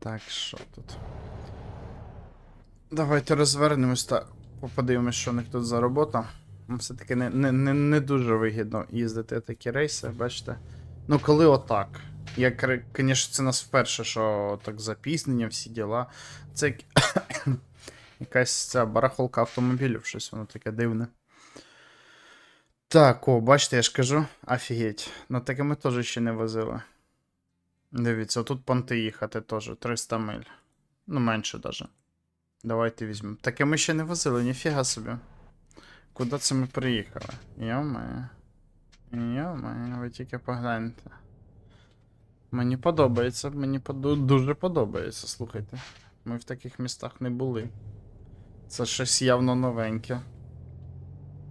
Так, що тут? Давайте розвернемось та подивимось, що у них тут за робота. Все-таки не, не, не, не дуже вигідно їздити такі рейси, бачите. Ну, коли отак. Я, звісно, це нас вперше, що так запізнення, всі діла. Це як- якась ця барахолка автомобілів, щось воно таке дивне. Так, о, бачите, я ж кажу, офігеть. Ну таке ми теж ще не возили. Дивіться, тут понти їхати теж 300 миль. Ну, менше даже. Давайте візьмемо. Таке ми ще не возили, ніфіга собі. Куди це ми приїхали? Йо-моє. Йо-моє, ви тільки погляньте. Мені подобається, мені поду- дуже подобається, слухайте. Ми в таких містах не були. Це щось явно новеньке.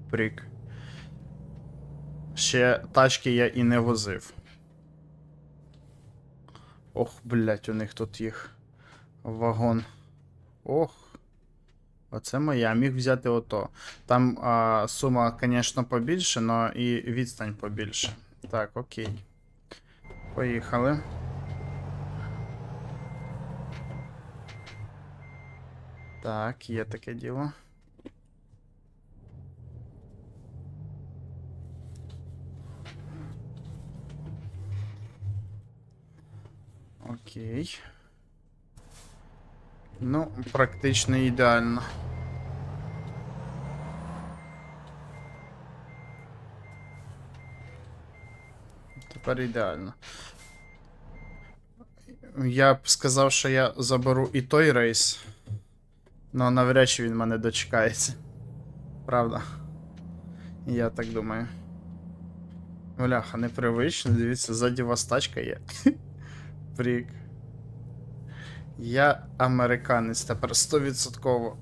Прик. Ще тачки я і не возив. Ох, блять, у них тут їх вагон. Ох. Оце моя. Міг взяти ото. Там а, сума, звісно, побільше, але і відстань побільше. Так, окей. Поїхали. Так, є таке діло. Окей. Ну, практично ідеально. Тепер ідеально. Я б сказав, що я заберу і той рейс. але навряд чи він мене дочекається. Правда. Я так думаю. Бляха, непривично, дивіться, ззаді вас тачка є. Прик. Я американець тепер 100%.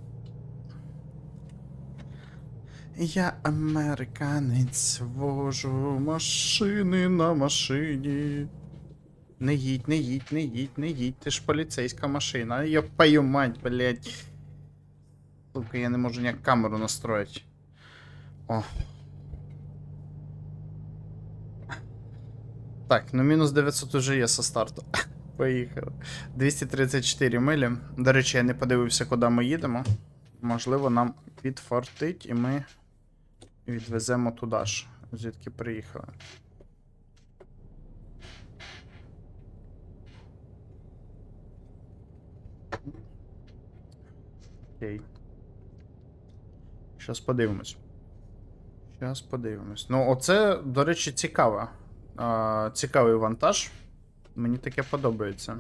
Я американець, вожу машини на машині. Не їдь, не їдь, не їдь, не їдь, ти ж поліцейська машина. Я пою мать, блядь. Сука, я не можу ніяк камеру настроїти. О. Так, ну мінус 900 уже є со старту. Поїхали. 234 милі. До речі, я не подивився, куди ми їдемо. Можливо, нам підфартить і ми відвеземо туди ж, звідки приїхали. Окей. Щас подивимось. Щас подивимось. Ну, оце, до речі, цікаво. Цікавий вантаж. Мені таке подобається.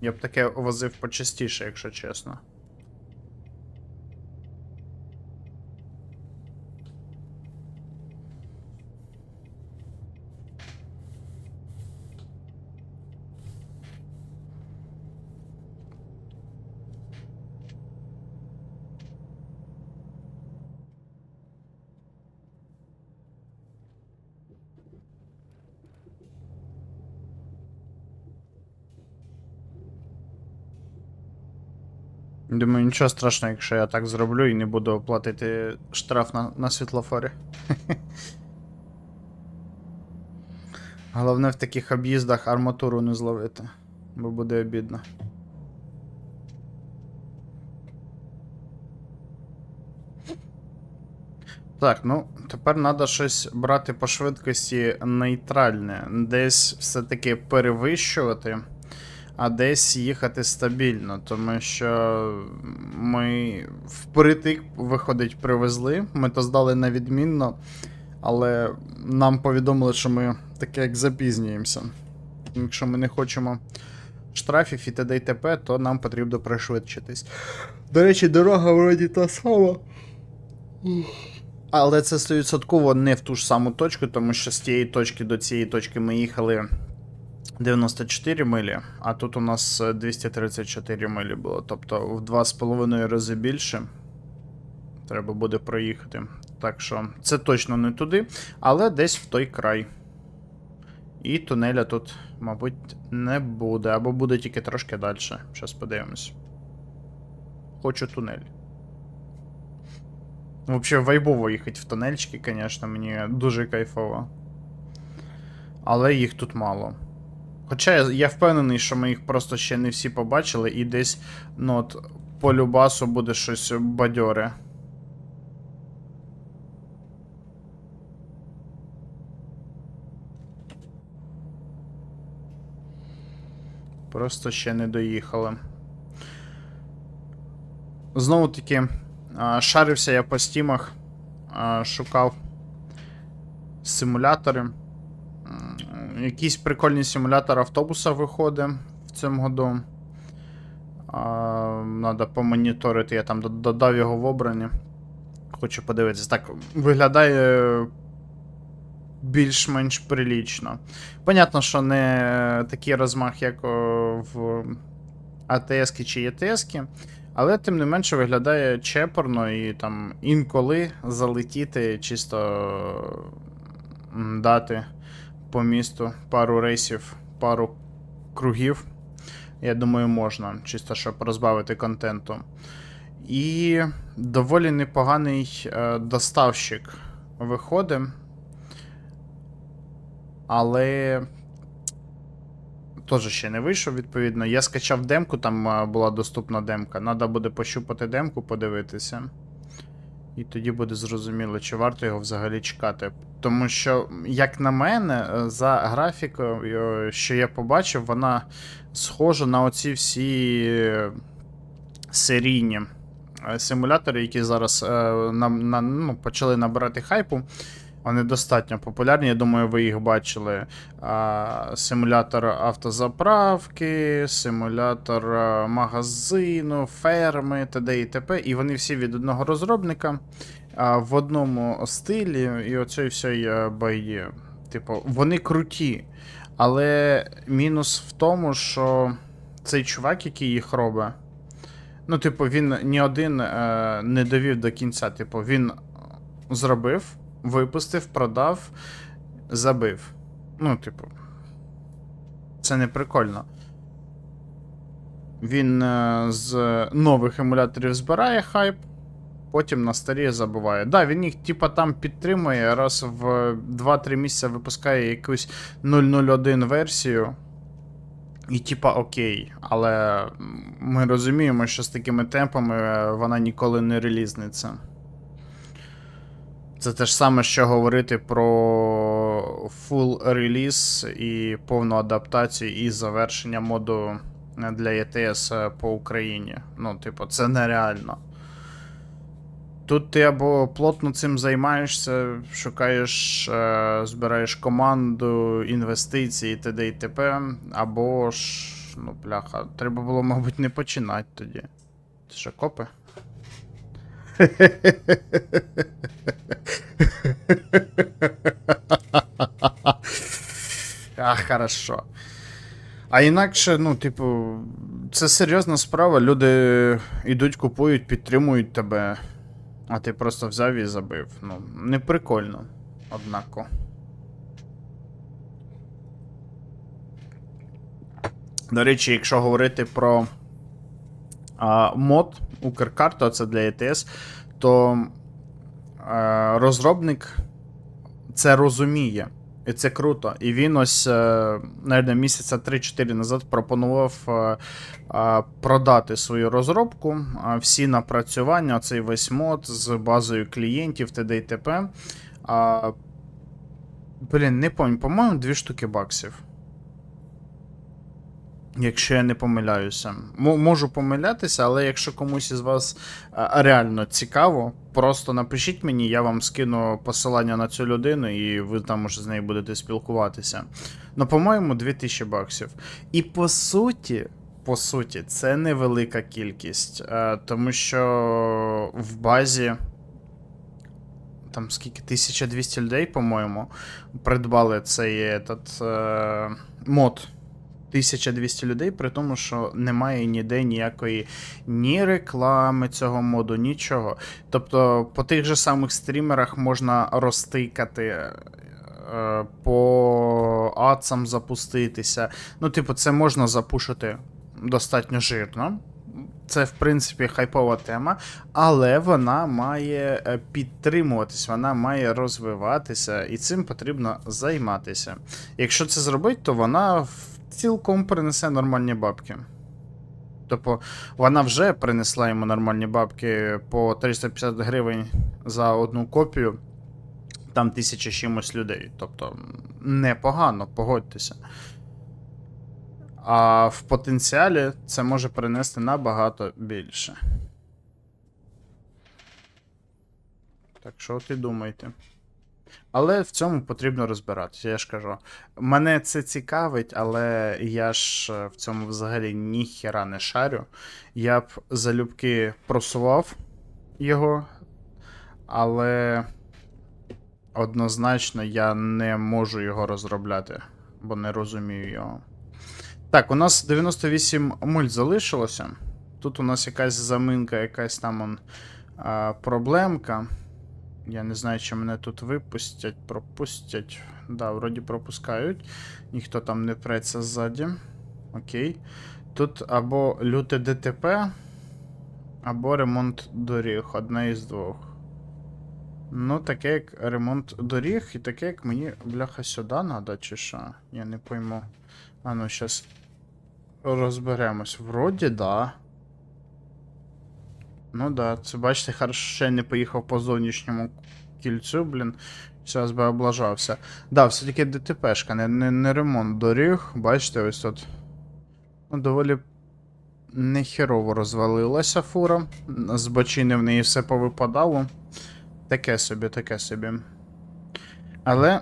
Я б таке возив почастіше, якщо чесно. Думаю, нічого страшного, якщо я так зроблю і не буду платити штраф на, на світлофорі. Головне в таких об'їздах арматуру не зловити, бо буде обідно. Так, ну тепер треба щось брати по швидкості нейтральне. Десь все-таки перевищувати, а десь їхати стабільно, тому що ми впритик, виходить, привезли. Ми то здали на відмінно, але нам повідомили, що ми таке як запізнюємося. Якщо ми не хочемо штрафів і т.д. і т.п., то нам потрібно пришвидшитись. До речі, дорога вроді та сама. Але це 100% не в ту ж саму точку, тому що з тієї точки до цієї точки ми їхали 94 милі, а тут у нас е, 234 милі було. Тобто в 2,5 рази більше треба буде проїхати. Так що це точно не туди, але десь в той край. І тунеля тут, мабуть, не буде, або буде тільки трошки далі. Зараз подивимось. Хочу тунель. Вообще вайбово їхати в тунельчики, звісно, мені дуже кайфово. Але їх тут мало. Хоча я, впевнений, що ми їх просто ще не всі побачили, і десь ну, от, по любасу буде щось бадьоре. Просто ще не доїхали. Знову таки, шарився я по стімах, шукав симулятори. Якийсь прикольний симулятор автобуса виходить в цьому году. А, Надо помоніторити, я там додав його в обрані. Хочу подивитись. Так, виглядає більш-менш прилічно. Понятно, що не такий розмах, як в АТС чи ЄТС, але тим не менше виглядає чепорно і там інколи залетіти, чисто дати по місту пару рейсів, пару кругів. Я думаю, можна, чисто щоб розбавити контенту. І доволі непоганий е, доставщик виходить. Але теж ще не вийшов, відповідно. Я скачав демку, там е, була доступна демка. Треба буде пощупати демку, подивитися. І тоді буде зрозуміло, чи варто його взагалі чекати. Тому що, як на мене, е, за графікою, е, що я побачив, вона схожа на оці всі серійні е, симулятори, які зараз нам, на, ну, почали набирати хайпу. Вони достатньо популярні, я думаю, ви їх бачили. А, Симулятор автозаправки, симулятор магазину, ферми, т.д. і т.п. І вони всі від одного розробника в одному стилі і оцей всій байді. Типу, вони круті. Але мінус в тому, що цей чувак, який їх робить, ну, типу, він ні один е, не довів до кінця. Типу, він зробив, випустив, продав, забив. Ну, типу, це не прикольно. Він е, з нових емуляторів збирає хайп, потім на старі забуває. Да, він їх, типа, там підтримує, раз в 2-3 місяці випускає якусь 001 версію. І типа окей, але ми розуміємо, що з такими темпами вона ніколи не релізниться. Це те ж саме, що говорити про full реліз і повну адаптацію і завершення моду для ETS по Україні. Ну, типу, це нереально. Тут ти або плотно цим займаєшся, шукаєш, е, збираєш команду, інвестиції, т.д. і т.п. Або ж, ну, бляха, треба було, мабуть, не починати тоді. Це що, копи? А, хорошо. А інакше, ну, типу, це серйозна справа. Люди йдуть, купують, підтримують тебе, а ти просто взяв і забив. Ну, не прикольно, однако. До речі, якщо говорити про а, мод Укркарту, а це для ETS, то а, розробник це розуміє. І це круто. І він ось, е, навіть місяця 3-4 назад пропонував е, е, продати свою розробку, всі напрацювання, цей весь мод з базою клієнтів, т.д. і т.п. Блін, не пам'ятаю, по-моєму, дві штуки баксів. Якщо я не помиляюся. Можу помилятися, але якщо комусь із вас а, реально цікаво, просто напишіть мені, я вам скину посилання на цю людину, і ви там уже з нею будете спілкуватися. Ну, по-моєму, 2000 баксів. І по суті, по суті, це невелика кількість, е, тому що в базі. Там скільки 1200 людей, по-моєму, придбали цей этот, е, мод. 1200 людей, при тому, що немає ніде ніякої ні реклами цього моду, нічого. Тобто по тих же самих стрімерах можна розтикати, е, по адцам запуститися. Ну, типу, це можна запушити достатньо жирно. Це, в принципі, хайпова тема, але вона має е, підтримуватись, вона має розвиватися, і цим потрібно займатися. Якщо це зробити, то вона в цілком принесе нормальні бабки. Тобто, вона вже принесла йому нормальні бабки по 350 гривень за одну копію. Там тисяча чимось людей. Тобто, непогано, погодьтеся. А в потенціалі це може принести набагато більше. Так що от і думайте. Але в цьому потрібно розбиратися, я ж кажу. Мене це цікавить, але я ж е, в цьому взагалі ніхіра не шарю. Я б залюбки просував його, але однозначно я не можу його розробляти, бо не розумію його. Так, у нас 98 муль залишилося. Тут у нас якась заминка, якась там он, а, проблемка. Я не знаю, чи мене тут випустять, пропустять. Да, вроді пропускають. Ніхто там не преться ззаді. Окей. Тут або люте ДТП, або ремонт доріг. Одне із двох. Ну, таке як ремонт доріг, і таке, як мені, бляха, сюди треба, чи що? Я не пойму. А ну, щас розберемось. Вроді, да. Ну да, це бачите, хорошо, не поїхав по зовнішньому кільцю, блін. Зараз би облажався. Да, все-таки ДТПшка, не, не, не ремонт доріг. Бачите, ось тут. Ну, доволі нехерово розвалилася фура. З бочини в неї все повипадало. Таке собі, таке собі. Але.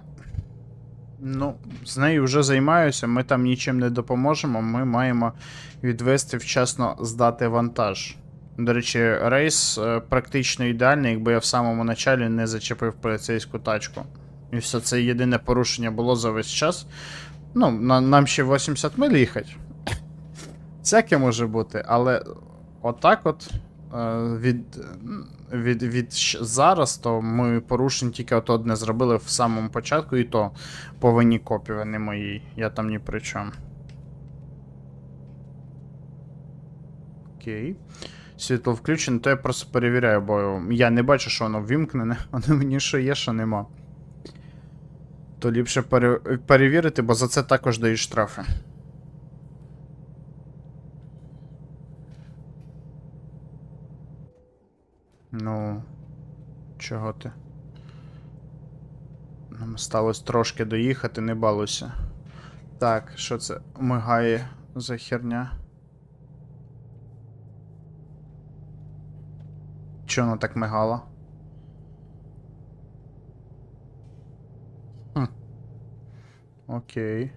Ну, з нею вже займаюся, ми там нічим не допоможемо. Ми маємо відвести вчасно здати вантаж. До речі, рейс е, практично ідеальний, якби я в самому началі не зачепив поліцейську тачку. І все, це єдине порушення було за весь час. Ну, на, нам ще 80 миль їхати. Всяке може бути, але отак от е, від, від, від зараз, то ми порушень тільки от одне зробили в самому початку, і то по вині копів, не моїй. Я там ні при чому. Окей. Світло включене, то я просто перевіряю, бо я не бачу, що воно ввімкнене, воно мені що є, що нема. То ліпше пере... перевірити, бо за це також дають штрафи. Ну, чого ти? Нам сталося трошки доїхати, не балуйся. Так, що це мигає за херня? Чого воно так мигало? Хм. Окей.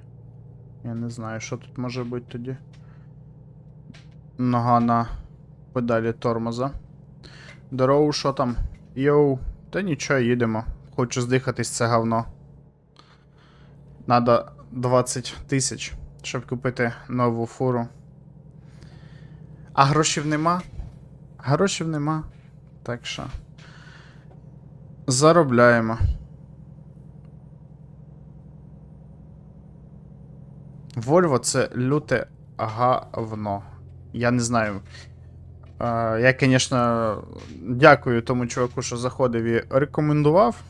Я не знаю, що тут може бути тоді. Нога на педалі тормоза. Дорогу, що там? Йоу, та нічого, їдемо. Хочу здихатись це говно. Надо 20 тисяч, щоб купити нову фуру. А грошів нема? Грошів нема. Так що. Заробляємо. Вольво це люте говно. Я не знаю. Е, я, звісно, дякую тому чуваку, що заходив і рекомендував.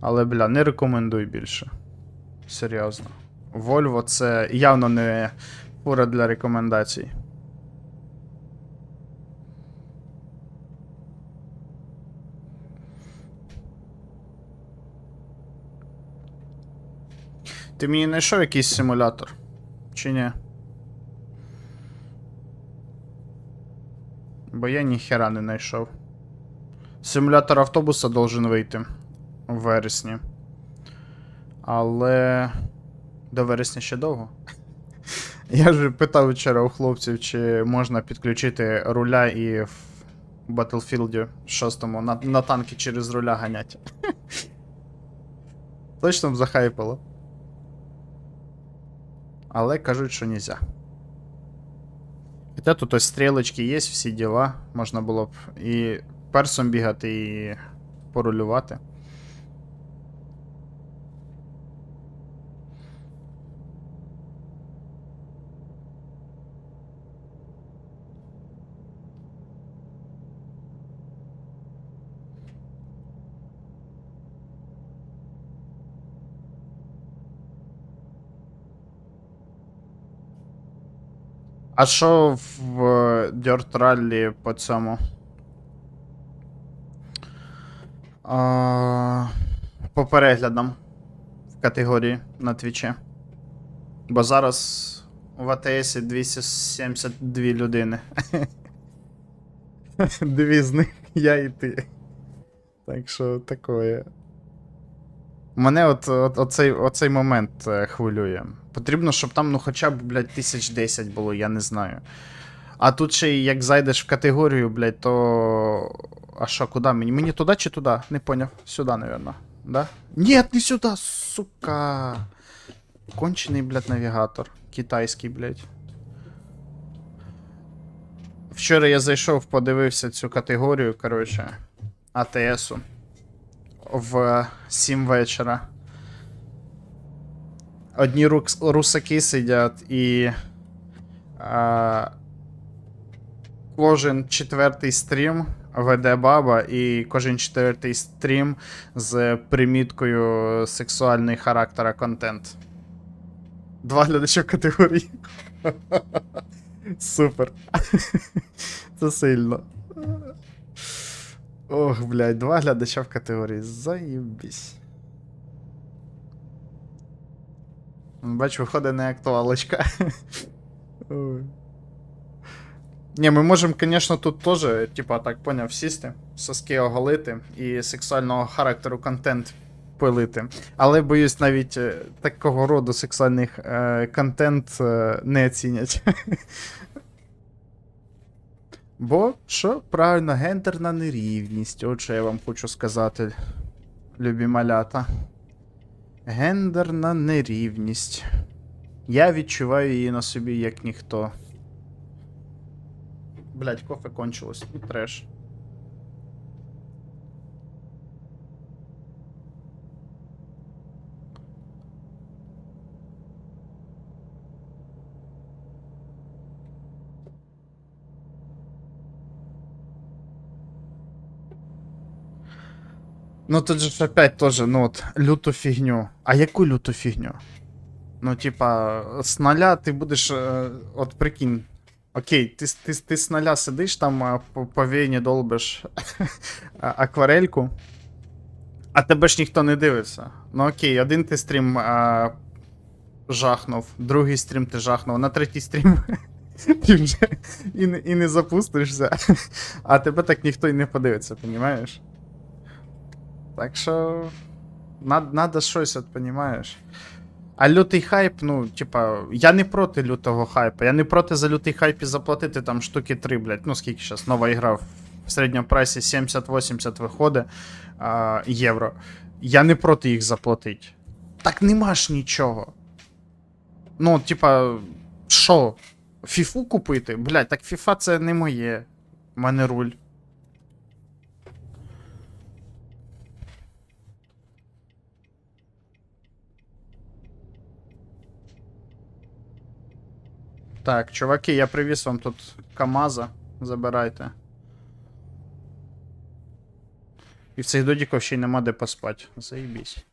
Але, бля, не рекомендуй більше. Серйозно. Вольво це явно не фура для рекомендацій. Ти мені знайшов якийсь симулятор? Чи ні? Бо я ніхера не знайшов. Симулятор автобуса должен вийти в вересні. Але. До вересня ще довго. Я ж питав вчора у хлопців, чи можна підключити руля і в Battlefield 6 на, на танки через руля ганять. Точно захайпало. Але кажуть, що нельзя. Хоча тут ось стрілочки є, всі діла. Можна було б і персом бігати, і порулювати. А що в е, Dirt Rally по цьому? А, по переглядам в категорії на твічі. Бо зараз в АТС 272 людини. Дві з них я і ти. Так що такое. Мене от, от оцей, оцей момент е, хвилює. Потрібно, щоб там, ну, хоча б, блядь, тисяч десять було, я не знаю. А тут ще й як зайдеш в категорію, блядь, то. А що, куди мені? Мені туди чи туди? Не поняв. Сюди, напевно. Да? Ні, не сюди, сука. Кончений, блядь, навігатор. Китайський, блядь. Вчора я зайшов, подивився цю категорію, коротше, АТСу. В 7 вечора. Одні рукс- русаки сидять і. А, кожен четвертий стрім веде баба, і кожен четвертий стрім з приміткою сексуальний характера контент. Два глядача категорії. Супер. Це сильно. Ох, блядь, два глядача в категорії. Заєбісь. Бач, виходить не актуалочка. Ні, ми можемо, звісно, тут теж, типа, так поняв, сісти, соски оголити і сексуального характеру контент пилити. Але боюсь, навіть е, такого роду сексуальних е, контент е, не оцінять. Бо що? Правильно, гендерна нерівність. От що я вам хочу сказати, любі малята. Гендерна нерівність. Я відчуваю її на собі як ніхто. Блять, кофе кончилось. Треш. Ну тут же ж опять тоже, ну от, люту фігню. А яку люту фігню? Ну, типа, з нуля ти будеш. е, От прикинь. Окей, ти, ти, ти з нуля сидиш там, по, по війні долбиш акварельку, а тебе ж ніхто не дивиться. Ну окей, один ти стрім а, жахнув, другий стрім ти жахнув, на третій стрім ти вже і, і не запустишся. А тебе так ніхто і не подивиться, понімаєш? Так що. Надо, надо щось, от, понімаєш? А лютий хайп, ну, типа, я не проти лютого хайпу. Я не проти за лютий хайп і заплатити там штуки 3, блядь. Ну, скільки зараз нова ігра в середньому прайсі 70-80 виходить євро. Я не проти їх заплатити. Так нема ж нічого. Ну, типа, що? Фіфу купити? Блядь, так фіфа це не моє. У мене руль. Так, чуваки, я привіз вам тут КАМАЗа. Забирайте. І в цих додіків ще й нема де поспати. Заїбісь.